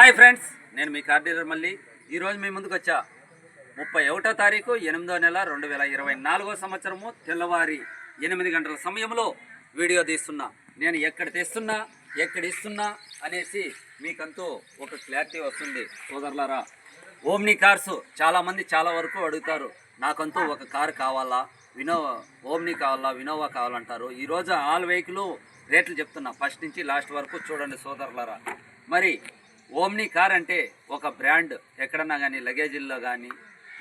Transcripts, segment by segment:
Hi friends నేను మీ car dealer మళ్ళీ ఈరోజు మీ ముందుకు వచ్చా. ముప్పై ఒకటో తారీఖు ఎనిమిదో నెల రెండు వేల ఇరవై నాలుగో సంవత్సరము తెల్లవారి ఎనిమిది గంటల సమయంలో వీడియో తీస్తున్నా. నేను ఎక్కడ తెస్తున్నా ఎక్కడ ఇస్తున్నా అనేసి మీకంతూ ఒక క్లారిటీ వస్తుంది. సోదరులారా ఓమ్ని కార్స్ చాలామంది చాలా వరకు అడుగుతారు. నాకంతూ ఒక కారు కావాలా? వినోవా ఓమ్ని కావాలా వినోవా కావాలంటారు. ఈరోజు ఆల్ వెహికల్ రేట్లు చెప్తున్నా. ఫస్ట్ నుంచి లాస్ట్ వరకు చూడండి సోదరులారా. మరి ఓమ్ని కార్ అంటే ఒక బ్రాండ్. ఎక్కడన్నా కానీ లగేజీల్లో కానీ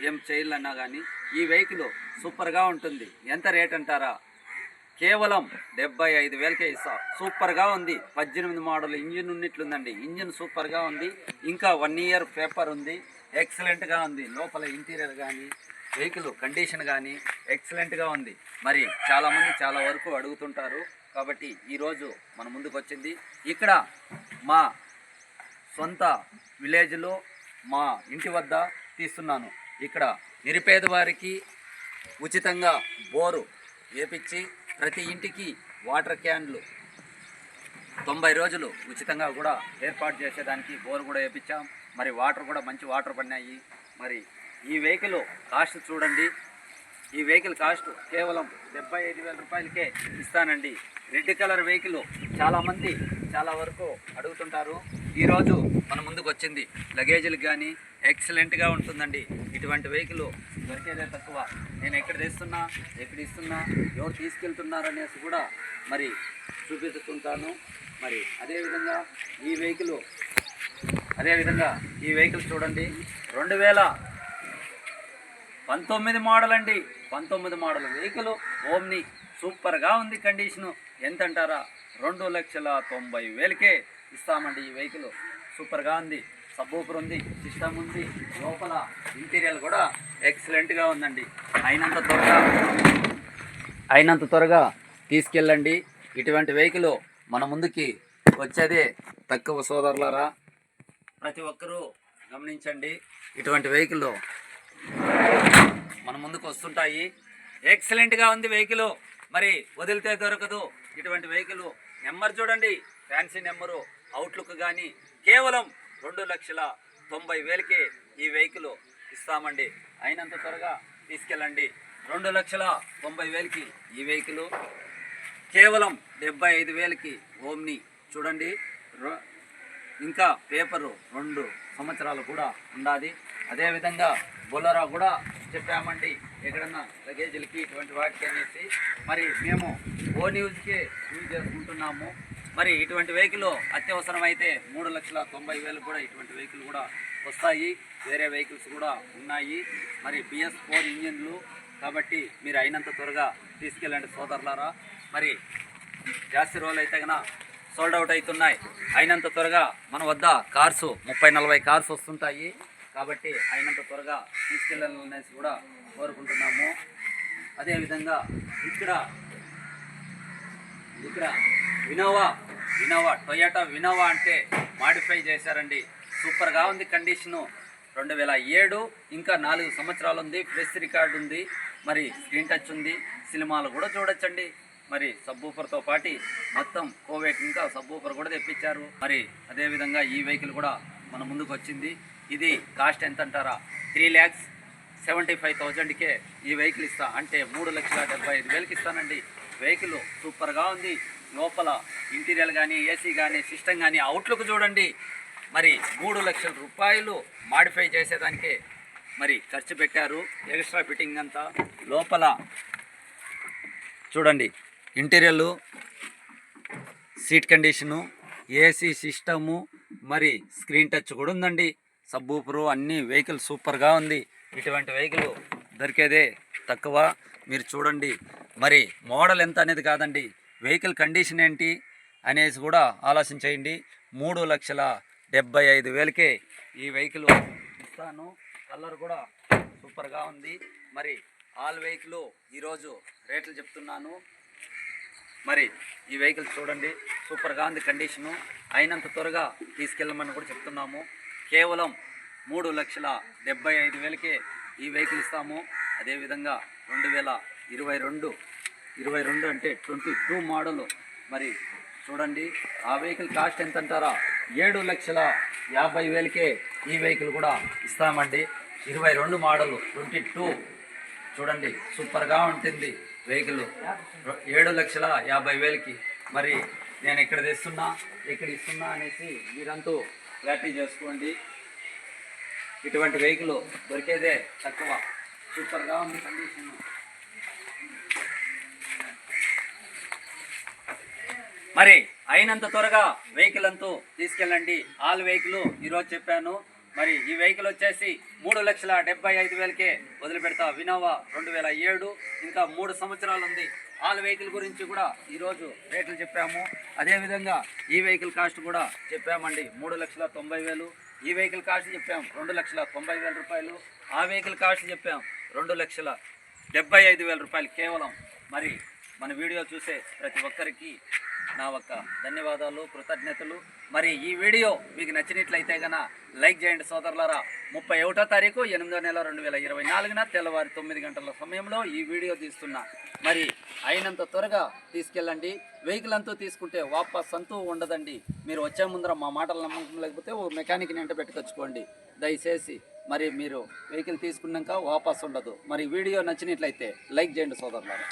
ఏం చేయాలన్నా కానీ ఈ వెహికల్ సూపర్గా ఉంటుంది. ఎంత రేట్ అంటారా? కేవలం డెబ్బై ఐదు వేలకే ఇస్తా. సూపర్గా ఉంది. పద్దెనిమిది మోడల్ ఇంజిన్ ఉన్నట్లుందండి. ఇంజిన్ సూపర్గా ఉంది. ఇంకా వన్ ఇయర్ పేపర్ ఉంది. ఎక్సలెంట్గా ఉంది. లోపల ఇంటీరియర్ కానీ వెహికల్ కండిషన్ కానీ ఎక్సలెంట్గా ఉంది. మరి చాలామంది చాలా వరకు అడుగుతుంటారు. కాబట్టి ఈరోజు మన ముందుకు వచ్చింది ఇక్కడ మా సొంత విలేజ్లో మా ఇంటి వద్ద తీస్తున్నాను. ఇక్కడ నిరుపేద వారికి ఉచితంగా బోరు వేపించి ప్రతి ఇంటికి వాటర్ క్యాన్లు తొంభై రోజులు ఉచితంగా కూడా ఏర్పాటు చేసేదానికి బోర్ కూడా వేపించాం మరి వాటర్ కూడా మంచి వాటర్ పడినాయి. మరి ఈ వెహికల్ కాస్ట్ చూడండి. ఈ వెహికల్ కాస్ట్ కేవలం డెబ్బై ఐదు వేల రూపాయలకే ఇస్తానండి. రెడ్ కలర్ వెహికల్ చాలామంది చాలా వరకు అడుగుతుంటారు. ఈరోజు మన ముందుకు వచ్చింది. లగేజీలకు కానీ ఎక్సలెంట్గా ఉంటుందండి. ఇటువంటి వెహికల్ దొరికేదే తక్కువ. నేను ఎక్కడ తెస్తున్నా ఎక్కడ ఇస్తున్నా ఎవరు తీసుకెళ్తున్నారు అనేసి కూడా మరి చూపిస్తుంటాను. మరి అదేవిధంగా ఈ వెహికల్ అదేవిధంగా ఈ వెహికల్ చూడండి. రెండు వేల పంతొమ్మిది మోడల్ అండి. పంతొమ్మిది మోడల్ వెహికల్ ఓమ్ని సూపర్గా ఉంది కండిషను. ఎంత అంటారా రెండు లక్షల తొంభై వేలకే ఇస్తామండి ఈ వెహికల్. సూపర్గా ఉంది. సబ్బూపర్ ఉంది సిస్టమ్ ఉంది. లోపల ఇంటీరియర్ కూడా ఎక్సలెంట్గా ఉందండి. అయినంత త్వరగా అయినంత త్వరగా తీసుకెళ్ళండి. ఇటువంటి వెహికల్ మన ముందుకి వచ్చేదే తక్కువ సోదరులారా. ప్రతి ఒక్కరూ గమనించండి ఇటువంటి వెహికల్ మన ముందుకు వస్తుంటాయి. ఎక్సలెంట్గా ఉంది వెహికల్ మరి వదిలితే దొరకదు. ఇటువంటి వెహికల్ నెంబర్ చూడండి. ఫ్యాన్సీ నెంబరు అవుట్లుక్ కానీ కేవలం రెండు లక్షల తొంభై వేలకే ఈ వెహికల్ ఇస్తామండి. అయినంత త్వరగా తీసుకెళ్ళండి. రెండు లక్షల తొంభై వేలకి ఈ వెహికల్ కేవలం డెబ్బై ఐదు వేలకి ఓమ్ని చూడండి. ఇంకా పేపరు రెండు సంవత్సరాలు కూడా ఉండాలి అదేవిధంగా బొలరా కూడా చెప్పామండి. ఎక్కడన్నా లగేజీలకి ఇటువంటి వాటికి అనేసి మరి మేము ఓ న్యూస్కే యూజ్ చేసుకుంటున్నాము. మరి ఇటువంటి వెహికల్ అత్యవసరమైతే మూడు లక్షల తొంభై వేలు కూడా ఇటువంటి వెహికల్ కూడా వస్తాయి. వేరే వెహికల్స్ కూడా ఉన్నాయి. మరి బిఎస్ ఫోర్ ఇంజిన్లు కాబట్టి మీరు అయినంత త్వరగా తీసుకెళ్ళండి సోదరులారా. మరి జాస్తి రోజులు అయితే కన్నా సోల్డ్ అవుట్ అవుతున్నాయి. అయినంత త్వరగా మన వద్ద కార్స్ ముప్పై నలభై కార్స్ వస్తుంటాయి. కాబట్టి అయినంత త్వరగా తీసుకెళ్ళాలనేసి కూడా కోరుకుంటున్నాము. అదేవిధంగా ఇక్కడ ఇక్కడ వినోవా వినోవా టొయాటో వినోవా అంటే మాడిఫై చేశారండి. సూపర్గా ఉంది కండిషను. రెండు వేల ఏడు ఇంకా నాలుగు సంవత్సరాలు ఉంది ప్రెస్ రికార్డు ఉంది మరి స్క్రీన్ టచ్ ఉంది సినిమాలు కూడా చూడొచ్చండి. మరి సబ్బూఫర్తో పాటి మొత్తం కోవేట్ ఇంకా సబ్బూఫర్ కూడా తెప్పించారు. మరి అదేవిధంగా ఈ వెహికల్ కూడా మన ముందుకు వచ్చింది. ఇది కాస్ట్ ఎంత అంటారా త్రీ ల్యాక్స్ సెవెంటీ ఫైవ్ థౌజండ్కే ఈ వెహికల్ ఇస్తా. అంటే మూడు లక్షల డెబ్బై ఐదు వేలకి ఇస్తానండి. వెహికల్ సూపర్గా ఉంది. లోపల ఇంటీరియర్ కానీ ఏసీ కానీ సిస్టమ్ కానీ అవుట్లుక్ చూడండి. మరి మూడు లక్షల రూపాయలు మాడిఫై చేసేదానికే మరి ఖర్చు పెట్టారు. ఎక్స్ట్రా ఫిట్టింగ్ అంతా లోపల చూడండి. ఇంటీరియర్లు సీట్ కండిషను ఏసీ సిస్టము మరి స్క్రీన్ టచ్ కూడా ఉందండి. సబ్బూపరు అన్ని వెహికల్ సూపర్గా ఉంది. ఇటువంటి వెహికల్ దొరికేదే తక్కువ. మీరు చూడండి. మరి మోడల్ ఎంత అనేది కాదండి. వెహికల్ కండిషన్ ఏంటి అనేసి కూడా ఆలోచించేయండి మూడు లక్షల డెబ్బై ఐదు వేలకే ఈ వెహికల్ ఇస్తాను. కలర్ కూడా సూపర్గా ఉంది. మరి ఆల్ వెహికల్ ఈరోజు రేట్లు చెప్తున్నాను. మరి ఈ వెహికల్ చూడండి. సూపర్గా ఉంది కండిషను. అయినంత త్వరగా తీసుకెళ్ళమని కూడా చెప్తున్నాము. కేవలం మూడు లక్షల డెబ్బై ఐదు వేలకే ఈ వెహికల్ ఇస్తాము. అదేవిధంగా రెండు వేల ఇరవై రెండు ఇరవై రెండు అంటే ట్వంటీ టూ మోడల్. మరి చూడండి ఆ వెహికల్ కాస్ట్ ఎంత అంటారా ఏడు లక్షల యాభై వేలకే ఈ వెహికల్ కూడా ఇస్తామండి. ఇరవై రెండు మోడల్ ట్వంటీ టూ. చూడండి సూపర్గా ఉంటుంది వెహికల్. ఏడు లక్షల యాభై వేలకి. మరి నేను ఇక్కడ తెస్తున్నా ఇక్కడ ఇస్తున్నా అనేసి మీరంతా క్లారిటీ చేసుకోండి. ఇటువంటి వెహికల్ దొరికేదే తక్కువ. సూపర్గా ఉంది కండిషన్ మరి అయినంత త్వరగా వెహికల్ అంతా తీసుకెళ్ళండి. ఆల్ వెహికల్ ఈరోజు చెప్పాను. మరి ఈ వెహికల్ వచ్చేసి మూడు లక్షల డెబ్బై ఐదు వేలకే వదిలిపెడతా. వినోవా రెండు వేల ఏడు. ఇంకా మూడు సంవత్సరాలు ఉంది. ఆల్ వెహికల్ గురించి కూడా ఈరోజు రేట్లు చెప్పాము. అదేవిధంగా ఈ వెహికల్ కాస్ట్ కూడా చెప్పామండి. మూడు లక్షల తొంభై వేలు. ఈ వెహికల్ కాస్ట్ చెప్పాం. రెండు లక్షల తొంభై వేల రూపాయలు. ఆ వెహికల్ కాస్ట్ చెప్పాం. రెండు లక్షల డెబ్బై ఐదు వేల రూపాయలు కేవలం. మరి మన వీడియో చూసే ప్రతి ఒక్కరికి నా ఒక్క ధన్యవాదాలు కృతజ్ఞతలు. మరి ఈ వీడియో మీకు నచ్చినట్లయితే గన లైక్ చేయండి సోదరులారా. ముప్పై ఒకటో తారీఖు ఎనిమిదో నెల రెండు వేల ఇరవై నాలుగున తెల్లవారి తొమ్మిది గంటల సమయంలో ఈ వీడియో తీస్తున్నా. మరి అయినంత త్వరగా తీసుకెళ్ళండి. వెహికల్ అంతా తీసుకుంటే వాపస్ అంతూ ఉండదండి. మీరు వచ్చే ముందర మా మాటలు నమ్మకం లేకపోతే ఓ మెకానిక్ని వెంట పెట్టుకొచ్చుకోండి. దయచేసి మరి మీరు వెహికల్ తీసుకున్నాక వాపస్ ఉండదు. మరి వీడియో నచ్చినట్లయితే లైక్ చేయండి సోదరులారా.